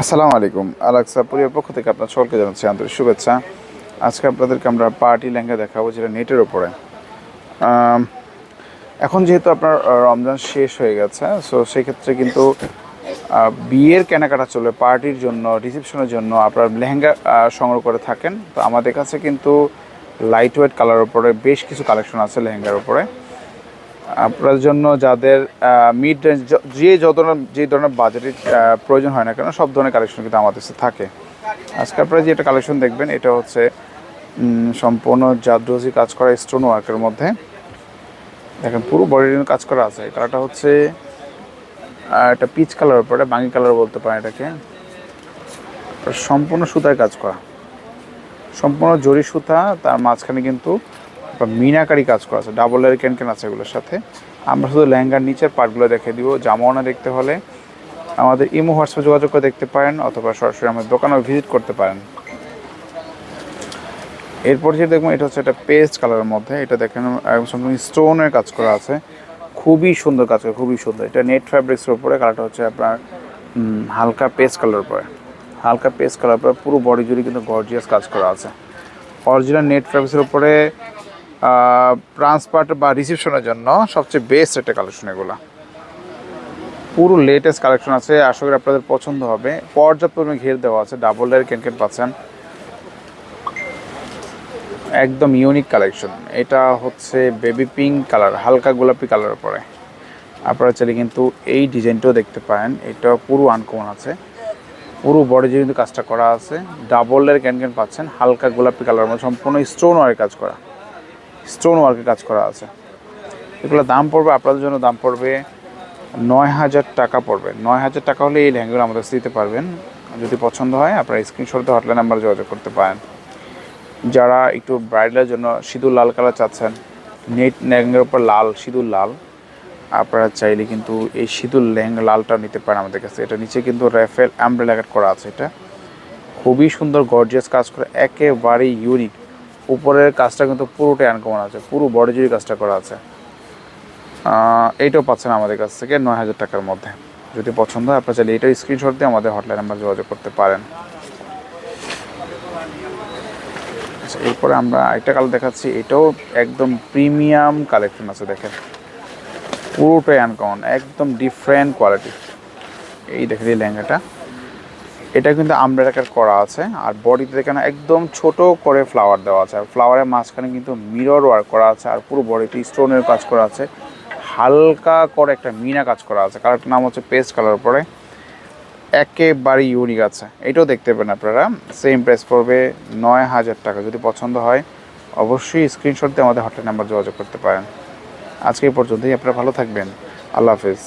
আসসালামু আলাইকুম। আলাক্সা পরিবার পক্ষ থেকে আপনার সকলকে জানাচ্ছি আন্তরিক শুভেচ্ছা। আজকে আপনাদেরকে আমরা পার্টি লেহেঙ্গা দেখাবো যেটা নেটের ওপরে এখন যেহেতু আপনার রমজান শেষ হয়ে গেছে সো সেক্ষেত্রে কিন্তু বিয়ের কেনাকাটা চলবে, পার্টির জন্য রিসেপশনের জন্য আপনার লেহেঙ্গা সংগ্রহ করে থাকেন। তো আমাদের কাছে কিন্তু লাইট ওয়েট কালার উপরে বেশ কিছু কালেকশন আছে লেহেঙ্গার উপরে। আপনার জন্য যাদের মিড রেঞ্জ যে যত যে ধরনের বাজেটের প্রয়োজন হয় না কেন, সব ধরনের কালেকশন কিন্তু আমাদের কাছে থাকে। আজকে আপনারা যে একটা কালেকশন দেখবেন, এটা হচ্ছে সম্পূর্ণ জাদ্রোজি কাজ করা স্টোন ওয়ার্কের মধ্যে। দেখেন, পুরো বডি কাজ করা আছে। কালারটা হচ্ছে একটা পিচ কালার উপরে বাঙি কালার বলতে পারেন এটাকে। সম্পূর্ণ সুতায় কাজ করা। সম্পূর্ণ জরি সুতা, তার মাঝখানে কিন্তু একটা মিনাকারি কাজ করা আছে ডাবল এর ক্যান ক্যান আছে এগুলোর সাথে। আমরা শুধু লেহেঙ্গার নিচের পার্টগুলো দেখে দিব জামাওনা দেখতে হলে। আমাদের ইমো হোয়াটসঅ্যাপে যোগাযোগ করে দেখতে পারেন, অথবা সরাসরি আমাদের দোকানে ভিজিট করতে পারেন। এরপর যে দেখবেন এটা হচ্ছে একটা পেস্ট কালারের মধ্যে। এটা দেখেন সম্পূর্ণ স্টোনের কাজ করা আছে। খুবই সুন্দর কাজ করে, খুবই সুন্দর। এটা নেট ফ্যাব্রিক্সের উপরে কালারটা হচ্ছে আপনার হালকা পেস্ট কালার উপরে। হালকা পেস্ট কালার উপরে, পুরো বডি জুড়ে কিন্তু গর্জিয়াস কাজ করা আছে। অরিজিনাল নেট ফ্যাব্রিক্সের উপরে ট্রান্সপার্ট বা রিসেপশনের জন্য সবচেয়ে বেস্ট একটা কালেকশন এগুলো। পুরো লেটেস্ট কালেকশন আছে, আশা করি আপনাদের পছন্দ হবে। পর্যাপ্ত পরিমাণে ঘের দেওয়া আছে ডাবল লেয়ার কেন কেন পাচ্ছেন। একদম ইউনিক কালেকশন এটা হচ্ছে বেবি পিঙ্ক কালার হালকা গোলাপি কালার পরে আপনারা চাইলে কিন্তু এই ডিজাইনটাও দেখতে পারেন। এটা পুরো আনকমন আছে। পুরো বডি জুড়ে কিন্তু কাজটা করা আছে ডাবল লেয়ার ক্যান ক্যান পাচ্ছেন, হালকা গোলাপি কালার মধ্যে সম্পূর্ণ স্টোন ওয়ার্কের কাজ করা। স্টোন ওয়ার্কের কাজ করা আছে। এগুলো দাম পড়বে, আপনাদের জন্য দাম পড়বে নয় হাজার টাকা পড়বে। নয় হাজার টাকা হলে এই লেহেঙ্গাগুলো আমাদের দিতে পারবেন। যদি পছন্দ হয়, আপনারা স্ক্রিনশটে হটলাইন নাম্বার যোগাযোগ করতে পারেন। যারা একটু ব্রাইডালের জন্য সিঁদুর লাল কালার চাচ্ছেন, নেট লেহেঙ্গার উপর লাল, সিঁদুর লাল, আপনারা চাইলে কিন্তু এই সিঁদুর লেহেঙ্গা লালটা নিতে পারেন আমাদের কাছে। এটা নিচে কিন্তু র্যাফেল অ্যাম্ব্রেলা কাট করা আছে এটা। খুবই সুন্দর গর্জিয়াস কাজ করে, একেবারেই ইউনিক উপরের কাজটা কিন্তু পুরোটাই আনকমন আছে, পুরো বডি জুড়ে কাজটা করা আছে। এইটাও পাচ্ছেন আমাদের কাছ থেকে নয় হাজার টাকার মধ্যে। যদি পছন্দ হয়, আপনার চাইলে এটাও স্ক্রিনশট দিয়ে আমাদের হটলাইন নাম্বার যোগাযোগ করতে পারেন। আচ্ছা এরপরে আমরা আরেকটা কালার দেখাচ্ছি, এটাও একদম প্রিমিয়াম কালেকশন আছে, দেখেন। পুরোটাই আনকমন একদম ডিফারেন্ট কোয়ালিটি এই দেখেন এই লেহেঙ্গাটা। এটা কিন্তু আমব্রেলাকার করা আছে, আর বডিতে দেখেন একদম ছোট করে ফ্লাওয়ার দেওয়া আছে, আর ফ্লাওয়ারের মাঝখানে কিন্তু মিরর ওয়ার্ক করা আছে, আর পুরো বডিতে স্টোনের কাজ করা আছে, হালকা করে একটা মিনা কাজ করা আছে, কালারটার নাম হচ্ছে পেস্ট কালার পরে একেবারে ইউনিক আছে, এটাও দেখতে পাবেন আপনারা সেম প্রাইস পড়বে নয় হাজার টাকা, যদি পছন্দ হয়, অবশ্যই স্ক্রিনশট দিয়ে আমাদের হটলাইন নাম্বার যোগাযোগ করতে পারেন, আজকে এই পর্যন্তই, আপনারা ভালো থাকবেন, আল্লাহ হাফিজ।